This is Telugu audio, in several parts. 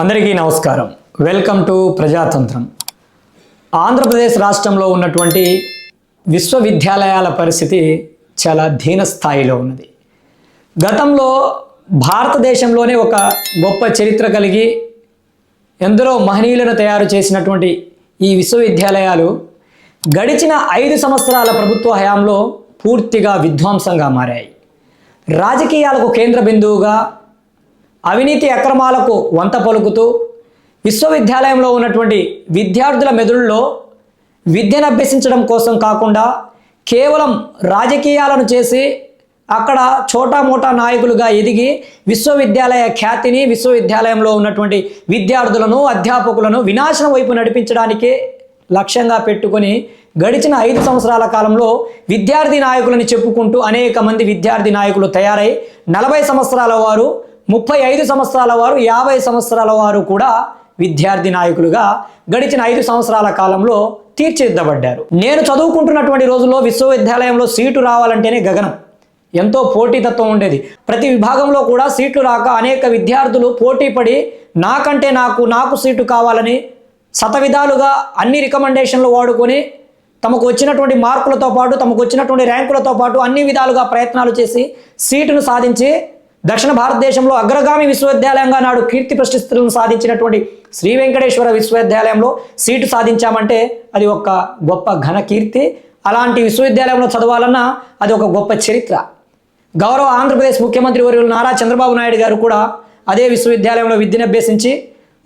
అందరికీ నమస్కారం. Welcome to Prajatantram. ఆంధ్రప్రదేశ్ రాష్ట్రంలో ఉన్నటువంటి విశ్వవిద్యాలయాల పరిస్థితి చాలా దీన స్థాయిలో ఉన్నది. గతంలో భారతదేశంలోనే ఒక గొప్ప చరిత్ర కలిగి ఎందరో మహనీయులను తయారు చేసినటువంటి ఈ విశ్వవిద్యాలయాలు గడిచిన ఐదు సంవత్సరాల ప్రభుత్వ హయాంలో పూర్తిగా విధ్వంసంగా మారాయి. రాజకీయాలకు కేంద్ర బిందువుగా అవినీతి అక్రమాలకు వంత పలుకుతూ విశ్వవిద్యాలయంలో ఉన్నటువంటి విద్యార్థుల మెదడుల్లో విద్యను అభ్యసించడం కోసం కాకుండా కేవలం రాజకీయాలను చేసి అక్కడ చోటా మోటా నాయకులుగా ఎదిగి విశ్వవిద్యాలయ ఖ్యాతిని విశ్వవిద్యాలయంలో ఉన్నటువంటి విద్యార్థులను అధ్యాపకులను వినాశనం వైపు నడిపించడానికే లక్ష్యంగా పెట్టుకొని గడిచిన ఐదు సంవత్సరాల కాలంలో విద్యార్థి నాయకులని చెప్పుకుంటూ అనేక మంది విద్యార్థి నాయకులు తయారై నలభై సంవత్సరాల వారు ముప్పై ఐదు సంవత్సరాల వారు యాభై సంవత్సరాల వారు కూడా విద్యార్థి నాయకులుగా గడిచిన ఐదు సంవత్సరాల కాలంలో తీర్చిదిద్దబడ్డారు. నేను చదువుకుంటున్నటువంటి రోజుల్లో విశ్వవిద్యాలయంలో సీటు రావాలంటేనే గగనం. ఎంతో పోటీతత్వం ఉండేది. ప్రతి విభాగంలో కూడా సీట్లు రాక అనేక విద్యార్థులు పోటీ పడి నాకంటే నాకు నాకు సీటు కావాలని శతవిధాలుగా అన్ని రికమెండేషన్లు వాడుకొని తమకు వచ్చినటువంటి మార్కులతో పాటు తమకు వచ్చినటువంటి ర్యాంకులతో పాటు అన్ని విధాలుగా ప్రయత్నాలు చేసి సీటును సాధించి దక్షిణ భారతదేశంలో అగ్రగామి విశ్వవిద్యాలయంగా నాడు కీర్తి ప్రతిష్టలను సాధించినటువంటి శ్రీ వెంకటేశ్వర విశ్వవిద్యాలయంలో సీటు సాధించామంటే అది ఒక గొప్ప ఘన కీర్తి. అలాంటి విశ్వవిద్యాలయంలో చదవాలన్నా అది ఒక గొప్ప చరిత్ర. గౌరవ ఆంధ్రప్రదేశ్ ముఖ్యమంత్రి వర్యులు నారా చంద్రబాబు నాయుడు గారు కూడా అదే విశ్వవిద్యాలయంలో విద్యను అభ్యసించి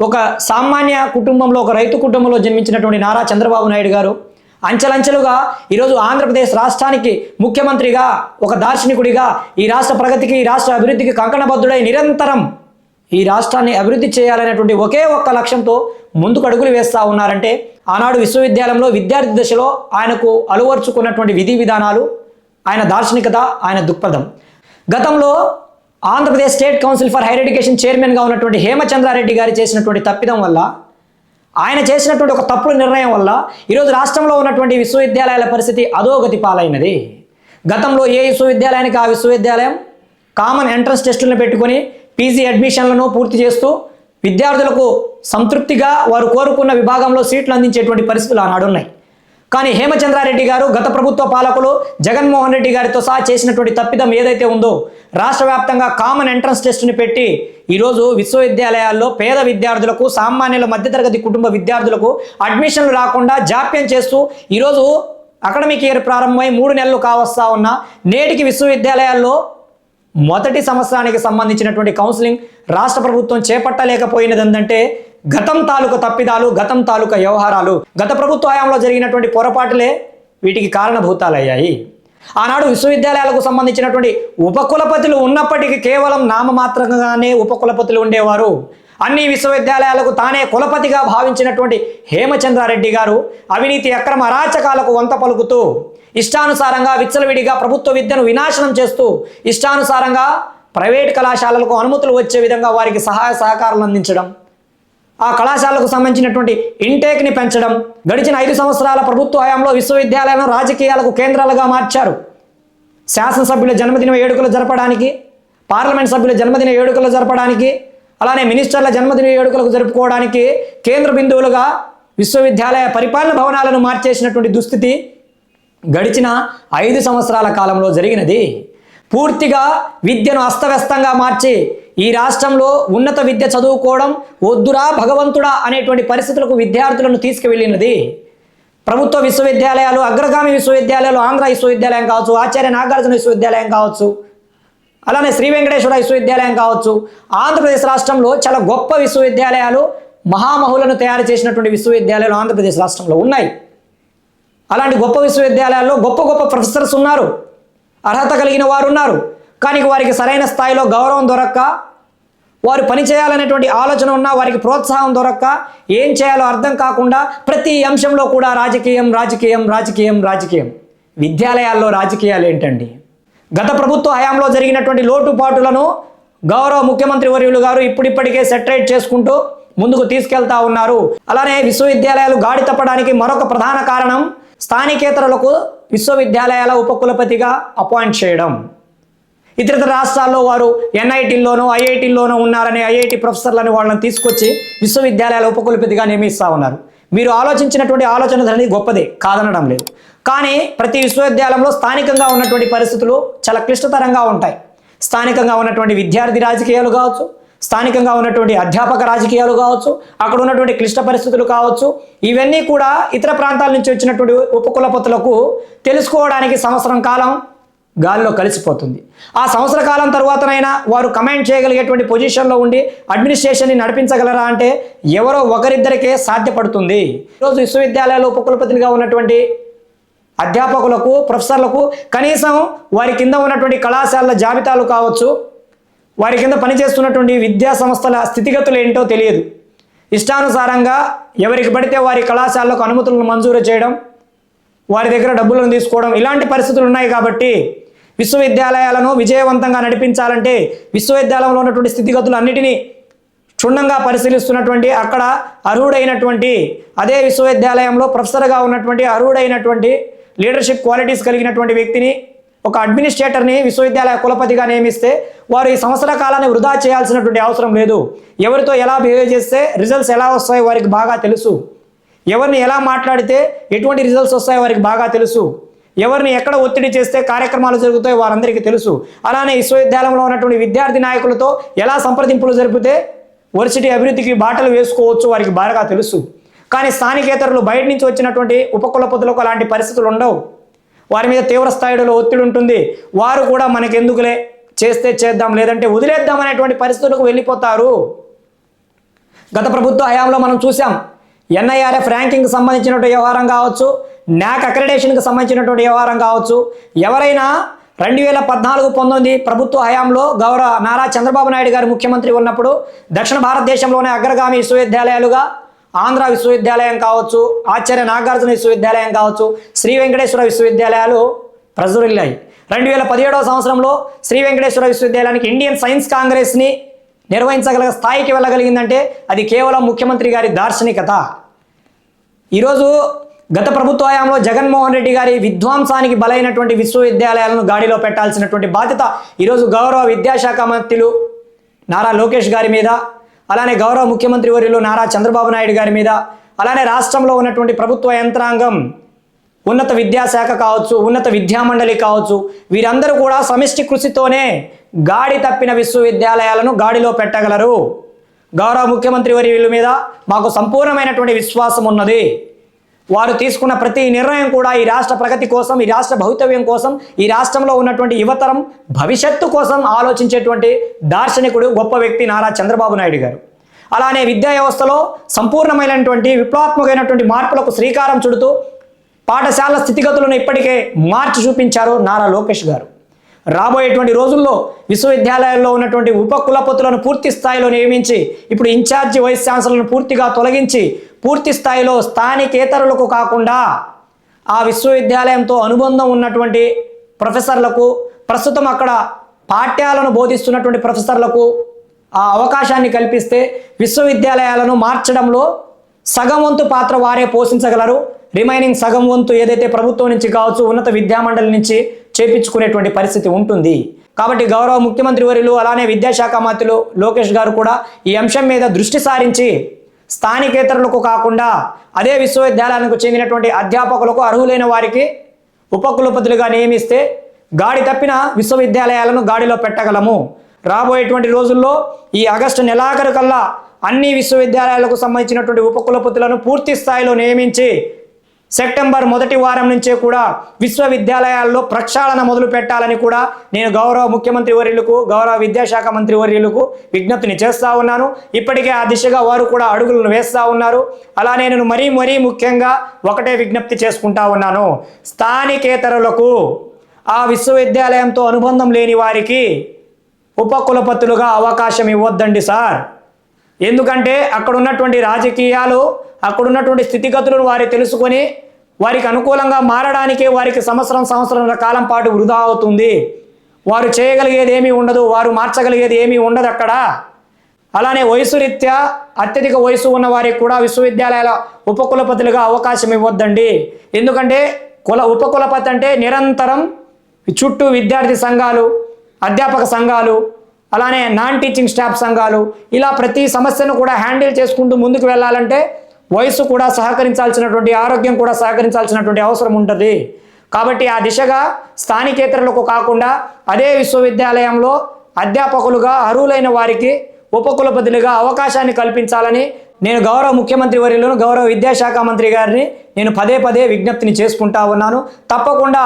ఒక సామాన్య కుటుంబంలో ఒక రైతు కుటుంబంలో జన్మించినటువంటి నారా చంద్రబాబు నాయుడు గారు అంచెలంచెలుగా ఈరోజు ఆంధ్రప్రదేశ్ రాష్ట్రానికి ముఖ్యమంత్రిగా ఒక దార్శనికుడిగా ఈ రాష్ట్ర ప్రగతికి ఈ రాష్ట్ర అభివృద్ధికి కంకణబద్ధుడై నిరంతరం ఈ రాష్ట్రాన్ని అభివృద్ధి చేయాలనేటువంటి ఒకే ఒక్క లక్ష్యంతో ముందుకు అడుగులు వేస్తూ ఉన్నారంటే ఆనాడు విశ్వవిద్యాలయంలో విద్యార్థి దశలో ఆయనకు అలువర్చుకున్నటువంటి విధి విధానాలు ఆయన దార్శనికత ఆయన దృక్పథం. గతంలో Andhra Pradesh State Council for Higher Education చైర్మన్గా ఉన్నటువంటి హేమచంద్రారెడ్డి గారు చేసినటువంటి తప్పిదం వల్ల ఆయన చేసినటువంటి ఒక తప్పుడు నిర్ణయం వల్ల ఈరోజు రాష్ట్రంలో ఉన్నటువంటి విశ్వవిద్యాలయాల పరిస్థితి అధోగతి పాలైనది. గతంలో ఏ విశ్వవిద్యాలయానికి ఆ విశ్వవిద్యాలయం? కామన్ ఎంట్రన్స్ టెస్టులను పెట్టుకొని పీజీ అడ్మిషన్లను పూర్తి చేస్తూ విద్యార్థులకు సంతృప్తిగా వారు కోరుకున్న విభాగంలో సీట్లు అందించేటువంటి పరిస్థితులు ఆనాడున్నాయి. కానీ హేమచంద్రారెడ్డి గారు గత ప్రభుత్వ పాలకులు జగన్మోహన్ రెడ్డి గారితో సహా చేసినటువంటి తప్పిదం ఏదైతే ఉందో రాష్ట్ర వ్యాప్తంగా కామన్ ఎంట్రన్స్ టెస్ట్ని పెట్టి ఈరోజు విశ్వవిద్యాలయాల్లో పేద విద్యార్థులకు సామాన్యుల మధ్యతరగతి కుటుంబ విద్యార్థులకు అడ్మిషన్లు రాకుండా జాప్యం చేస్తూ ఈరోజు అకాడమిక్ ఇయర్ ప్రారంభమై మూడు నెలలు కావస్తా ఉన్న నేటికి విశ్వవిద్యాలయాల్లో మొదటి సంవత్సరానికి సంబంధించినటువంటి కౌన్సిలింగ్ రాష్ట్ర ప్రభుత్వం చేపట్టలేకపోయినది ఏంటంటే గతం తాలూకా తప్పిదాలు గతం తాలూకా వ్యవహారాలు గత ప్రభుత్వ హయాంలో జరిగినటువంటి పొరపాటులే వీటికి కారణభూతాలయ్యాయి. ఆనాడు విశ్వవిద్యాలయాలకు సంబంధించినటువంటి ఉపకులపతులు ఉన్నప్పటికీ కేవలం నామమాత్రంగానే ఉపకులపతులు ఉండేవారు. అన్ని విశ్వవిద్యాలయాలకు తానే కులపతిగా భావించినటువంటి హేమచంద్రారెడ్డి గారు అవినీతి అక్రమ అరాచకాలకు వంత పలుకుతూ ఇష్టానుసారంగా విచ్చలవిడిగా ప్రభుత్వ విద్యను వినాశనం చేస్తూ ఇష్టానుసారంగా ప్రైవేట్ కళాశాలలకు అనుమతులు వచ్చే విధంగా వారికి సహాయ సహకారాలు అందించడం. ఆ కళాశాలకు సంబంధించినటువంటి ఇంటేక్ని పెంచడం గడిచిన ఐదు సంవత్సరాల ప్రభుత్వ హయాంలో విశ్వవిద్యాలయాలను రాజకీయాలకు కేంద్రాలుగా మార్చారు. శాసనసభ్యుల జన్మదిన వేడుకలు జరపడానికి పార్లమెంట్ సభ్యుల జన్మదిన వేడుకలు జరపడానికి అలానే మినిస్టర్ల జన్మదిన వేడుకలకు జరుపుకోవడానికి కేంద్ర బిందువులుగా విశ్వవిద్యాలయ పరిపాలన భవనాలను మార్చేసినటువంటి దుస్థితి గడిచిన ఐదు సంవత్సరాల కాలంలో జరిగినది. పూర్తిగా విద్యను అస్తవ్యస్తంగా మార్చి ఈ రాష్ట్రంలో ఉన్నత విద్య చదువుకోవడం వద్దురా భగవంతుడా అనేటువంటి పరిస్థితులకు విద్యార్థులను తీసుకువెళ్ళినది. ప్రభుత్వ విశ్వవిద్యాలయాలు అగ్రగామి విశ్వవిద్యాలయాలు ఆంధ్ర విశ్వవిద్యాలయం కావచ్చు ఆచార్య నాగార్జున విశ్వవిద్యాలయం కావచ్చు అలానే శ్రీ వెంకటేశ్వర విశ్వవిద్యాలయం కావచ్చు ఆంధ్రప్రదేశ్ రాష్ట్రంలో చాలా గొప్ప విశ్వవిద్యాలయాలు మహామహులను తయారు చేసినటువంటి విశ్వవిద్యాలయాలు ఆంధ్రప్రదేశ్ రాష్ట్రంలో ఉన్నాయి. అలాంటి గొప్ప విశ్వవిద్యాలయాల్లో గొప్ప గొప్ప ప్రొఫెసర్స్ ఉన్నారు. అర్హత కలిగిన వారు ఉన్నారు కానీ వారికి సరైన స్థాయిలో గౌరవం దొరక్క వారు పని చేయాలనేటువంటి ఆలోచన ఉన్నా వారికి ప్రోత్సాహం దొరక్క ఏం చేయాలో అర్థం కాకుండా ప్రతి అంశంలో కూడా రాజకీయం రాజకీయం రాజకీయం రాజకీయం. విద్యాలయాల్లో రాజకీయాలు ఏంటండి? గత ప్రభుత్వ హయాంలో జరిగినటువంటి లోటుపాటులను గౌరవ ముఖ్యమంత్రి వర్యులు గారు ఇప్పుడిప్పటికే సెటరేట్ చేసుకుంటూ ముందుకు తీసుకెళ్తా ఉన్నారు. అలానే విశ్వవిద్యాలయాలు గాడి తప్పడానికి మరొక ప్రధాన కారణం స్థానికేతరులకు విశ్వవిద్యాలయాల ఉపకులపతిగా అపాయింట్ చేయడం. ఇతర రాష్ట్రాల్లో వారు ఎన్ఐటీల్లోనో ఐఐటీల్లోనో ఉన్నారని ఐఐటి ప్రొఫెసర్లని వాళ్ళని తీసుకొచ్చి విశ్వవిద్యాలయాల ఉపకులపతిగా నియమిస్తూ ఉన్నారు. మీరు ఆలోచించినటువంటి ఆలోచన అనేది గొప్పదే కాదనడం లేదు. కానీ ప్రతి విశ్వవిద్యాలయంలో స్థానికంగా ఉన్నటువంటి పరిస్థితులు చాలా క్లిష్టతరంగా ఉంటాయి. స్థానికంగా ఉన్నటువంటి విద్యార్థి రాజకీయాలు కావచ్చు స్థానికంగా ఉన్నటువంటి అధ్యాపక రాజకీయాలు కావచ్చు అక్కడ ఉన్నటువంటి క్లిష్ట పరిస్థితులు కావచ్చు ఇవన్నీ కూడా ఇతర ప్రాంతాల నుంచి వచ్చినటువంటి ఉపకులపతులకు తెలుసుకోవడానికి సంవత్సరం కాలం గాల్లో కలిసిపోతుంది. ఆ సంవత్సర కాలం తర్వాతనైనా వారు కమాండ్ చేయగలిగేటువంటి పొజిషన్లో ఉండి అడ్మినిస్ట్రేషన్ని నడిపించగలరా అంటే ఎవరో ఒకరిద్దరికే సాధ్యపడుతుంది. ఈరోజు విశ్వవిద్యాలయాల్లో ఉపకులపతిగా ఉన్నటువంటి అధ్యాపకులకు ప్రొఫెసర్లకు కనీసం వారి కింద ఉన్నటువంటి కళాశాలల జాబితాలు కావచ్చు వారి కింద పనిచేస్తున్నటువంటి విద్యా సంస్థల స్థితిగతులు ఏంటో తెలియదు. ఇష్టానుసారంగా ఎవరికి పడితే వారి కళాశాలకు అనుమతులను మంజూరు చేయడం వారి దగ్గర డబ్బులను తీసుకోవడం ఇలాంటి పరిస్థితులు ఉన్నాయి కాబట్టి విశ్వవిద్యాలయాలను విజయవంతంగా నడిపించాలంటే విశ్వవిద్యాలయంలో ఉన్నటువంటి స్థితిగతులు అన్నిటినీ క్షుణ్ణంగా పరిశీలిస్తున్నటువంటి అక్కడ అర్హుడైనటువంటి అదే విశ్వవిద్యాలయంలో ప్రొఫెసర్గా ఉన్నటువంటి అర్హుడైనటువంటి లీడర్షిప్ క్వాలిటీస్ కలిగినటువంటి వ్యక్తిని ఒక అడ్మినిస్ట్రేటర్ని విశ్వవిద్యాలయ కులపతిగా నియమిస్తే వారు ఈ సంవత్సర కాలాన్ని వృధా చేయాల్సినటువంటి అవసరం లేదు. ఎవరితో ఎలా బిహేవ్ చేస్తే రిజల్ట్స్ ఎలా వస్తాయో వారికి బాగా తెలుసు. ఎవరిని ఎలా మాట్లాడితే ఎటువంటి రిజల్ట్స్ వస్తాయో వారికి బాగా తెలుసు. ఎవరిని ఎక్కడ ఒత్తిడి చేస్తే కార్యక్రమాలు జరుగుతాయో వారందరికీ తెలుసు. అలానే విశ్వవిద్యాలయంలో ఉన్నటువంటి విద్యార్థి నాయకులతో ఎలా సంప్రదింపులు జరిపితే వర్సిటీ అభివృద్ధికి బాటలు వేసుకోవచ్చు వారికి బాగా తెలుసు. కానీ స్థానికేతరులు బయట నుంచి వచ్చినటువంటి ఉపకులపతులకు అలాంటి పరిస్థితులు ఉండవు. వారి మీద తీవ్ర స్థాయిలో ఒత్తిడి ఉంటుంది. వారు కూడా మనకెందుకులే? చేస్తే చేద్దాం లేదంటే వదిలేద్దాం అనేటువంటి పరిస్థితులకు వెళ్ళిపోతారు. గత ప్రభుత్వ హయాంలో మనం చూసాం ఎన్ఐఆర్ఎఫ్ ర్యాంకింగ్కి సంబంధించినటువంటి వ్యవహారం కావచ్చు న్యాక్ అక్రిడేషన్కి సంబంధించినటువంటి వ్యవహారం కావచ్చు. ఎవరైనా రెండు వేల పద్నాలుగు పంతొమ్మిది ప్రభుత్వ హయాంలో గౌరవ నారా చంద్రబాబు నాయుడు గారు ముఖ్యమంత్రి ఉన్నప్పుడు దక్షిణ భారతదేశంలోనే అగ్రగామి విశ్వవిద్యాలయాలుగా ఆంధ్ర విశ్వవిద్యాలయం కావచ్చు ఆచార్య నాగార్జున విశ్వవిద్యాలయం కావచ్చు శ్రీ వెంకటేశ్వర విశ్వవిద్యాలయాలు ప్రజురిల్లాయి రెండు వేల పదిహేడవ సంవత్సరంలో శ్రీ వెంకటేశ్వర విశ్వవిద్యాలయానికి ఇండియన్ సైన్స్ కాంగ్రెస్ని నిర్వహించగల స్థాయికి వెళ్ళగలిగిందంటే అది కేవలం ముఖ్యమంత్రి గారి దార్శనికత. ఈరోజు గత ప్రభుత్వ హయాంలో జగన్మోహన్ రెడ్డి గారి విధ్వంసానికి బలైనటువంటి విశ్వవిద్యాలయాలను గాడిలో పెట్టాల్సినటువంటి బాధ్యత ఈరోజు గౌరవ విద్యాశాఖ మంత్రులు నారా లోకేష్ గారి మీద అలానే గౌరవ ముఖ్యమంత్రి వర్యులు నారా చంద్రబాబు నాయుడు గారి మీద అలానే రాష్ట్రంలో ఉన్నటువంటి ప్రభుత్వ యంత్రాంగం ఉన్నత విద్యాశాఖ కావచ్చు ఉన్నత విద్యామండలి కావచ్చు వీరందరూ కూడా సమిష్టి కృషితోనే గాడి తప్పిన విశ్వవిద్యాలయాలను గాడిలో పెట్టగలరు. గౌరవ ముఖ్యమంత్రి వర్యుల మీద మాకు సంపూర్ణమైనటువంటి విశ్వాసం ఉన్నది వారు తీసుకున్న ప్రతి నిర్ణయం కూడా ఈ రాష్ట్ర ప్రగతి కోసం ఈ రాష్ట్ర భవితవ్యం కోసం ఈ రాష్ట్రంలో ఉన్నటువంటి యువతరం భవిష్యత్తు కోసం ఆలోచించేటువంటి దార్శనికుడు గొప్ప వ్యక్తి నారా చంద్రబాబు నాయుడు గారు. అలానే విద్యా వ్యవస్థలో సంపూర్ణమైనటువంటి విప్లవాత్మకమైనటువంటి మార్పులకు శ్రీకారం చుడుతూ పాఠశాల స్థితిగతులను ఇప్పటికే మార్చి చూపించారు నారా లోకేష్ గారు. రాబోయేటువంటి రోజుల్లో విశ్వవిద్యాలయాల్లో ఉన్నటువంటి ఉప కులపతులను పూర్తి స్థాయిలో నియమించి ఇప్పుడు ఇన్ఛార్జి వైస్ ఛాన్సలర్లను పూర్తిగా తొలగించి పూర్తి స్థాయిలో స్థానికేతరులకు కాకుండా ఆ విశ్వవిద్యాలయంతో అనుబంధం ఉన్నటువంటి ప్రొఫెసర్లకు ప్రస్తుతం అక్కడ పాఠ్యాలను బోధిస్తున్నటువంటి ప్రొఫెసర్లకు ఆ అవకాశాన్ని కల్పిస్తే విశ్వవిద్యాలయాలను మార్చడంలో సగం వంతు పాత్ర వారే పోషించగలరు. రిమైనింగ్ సగం వంతు ఏదైతే ప్రభుత్వం నుంచి కావచ్చు ఉన్నత విద్యామండలి నుంచి చేపించుకునేటువంటి పరిస్థితి ఉంటుంది. కాబట్టి గౌరవ ముఖ్యమంత్రి వర్యులు అలానే విద్యాశాఖ మంత్రులు లోకేష్ గారు కూడా ఈ అంశం మీద దృష్టి సారించి స్థానికేతరులకు కాకుండా అదే విశ్వవిద్యాలయానికి చెందినటువంటి అధ్యాపకులకు అర్హులైన వారికి ఉపకులపతులుగా నియమిస్తే గాడి తప్పిన విశ్వవిద్యాలయాలను గాడిలో పెట్టగలము. రాబోయేటువంటి రోజుల్లో ఈ ఆగస్టు నెలాఖరు కల్లా అన్ని విశ్వవిద్యాలయాలకు సంబంధించినటువంటి ఉపకులపతులను పూర్తి స్థాయిలో నియమించి సెప్టెంబర్ మొదటి వారం నుంచే కూడా విశ్వవిద్యాలయాల్లో ప్రక్షాళన మొదలు పెట్టాలని కూడా నేను గౌరవ ముఖ్యమంత్రి వర్యులకు గౌరవ విద్యాశాఖ మంత్రి వర్యులకు విజ్ఞప్తిని చేస్తూ ఉన్నాను. ఇప్పటికే ఆ దిశగా వారు కూడా అడుగులను వేస్తూ ఉన్నారు. అలానే నేను మరీ మరీ ముఖ్యంగా ఒకటే విజ్ఞప్తి చేసుకుంటా ఉన్నాను. స్థానికేతరులకు ఆ విశ్వవిద్యాలయంతో అనుబంధం లేని వారికి ఉపకులపతులుగా అవకాశం ఇవ్వద్దండి సార్. ఎందుకంటే అక్కడ ఉన్నటువంటి రాజకీయాలు అక్కడ ఉన్నటువంటి స్థితిగతులను వారు తెలుసుకొని వారికి అనుకూలంగా మారడానికే వారికి సంవత్సరం సంవత్సరం కాలం పాటు వృధా అవుతుంది. వారు చేయగలిగేది ఏమీ ఉండదు వారు మార్చగలిగేది ఏమీ ఉండదు అక్కడ. అలానే వయసు రీత్యా అత్యధిక వయసు ఉన్న వారికి కూడా విశ్వవిద్యాలయాల ఉపకులపతులుగా అవకాశం ఇవ్వద్దండి. ఎందుకంటే కుల ఉపకులపతి అంటే నిరంతరం చుట్టూ విద్యార్థి సంఘాలు అధ్యాపక సంఘాలు అలానే నాన్ టీచింగ్ స్టాఫ్ సంఘాలు ఇలా ప్రతి సమస్యను కూడా హ్యాండిల్ చేసుకుంటూ ముందుకు వెళ్ళాలంటే వయసు కూడా సహకరించాల్సినటువంటి ఆరోగ్యం కూడా సహకరించాల్సినటువంటి అవసరం ఉంటుంది. కాబట్టి ఆ దిశగా స్థానికేతరులకు కాకుండా అదే విశ్వవిద్యాలయంలో అధ్యాపకులుగా అర్హులైన వారికి ఉపకులపతులుగా అవకాశాన్ని కల్పించాలని నేను గౌరవ ముఖ్యమంత్రి వర్యులను గౌరవ విద్యాశాఖ మంత్రి గారిని నేను పదే పదే విజ్ఞప్తిని చేసుకుంటా ఉన్నాను. తప్పకుండా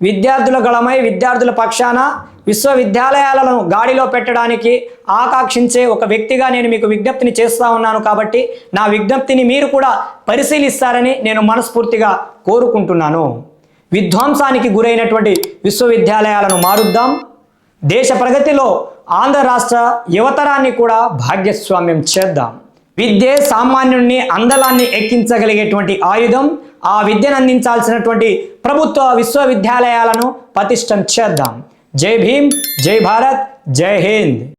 విద్యార్థుల గళమై విద్యార్థుల పక్షాన విశ్వవిద్యాలయాలను గాడిలో పెట్టడానికి ఆకాంక్షించే ఒక వ్యక్తిగా నేను మీకు విజ్ఞప్తిని చేస్తా ఉన్నాను కాబట్టి నా విజ్ఞప్తిని మీరు కూడా పరిశీలిస్తారని నేను మనస్ఫూర్తిగా కోరుకుంటున్నాను. విధ్వంసానికి గురైనటువంటి విశ్వవిద్యాలయాలను మారుద్దాం. దేశ ప్రగతిలో ఆంధ్ర రాష్ట్ర యువతరాన్ని కూడా భాగ్యస్వామ్యం చేద్దాం. విద్యే సామాన్యుణ్ణి అందలాన్ని ఎక్కించగలిగేటువంటి ఆయుధం ఆ విద్యను అందించాల్సినటువంటి ప్రభుత్వ విశ్వవిద్యాలయాలను పతిష్టం చేద్దాం. जय भीम जय भारत जय हिंद।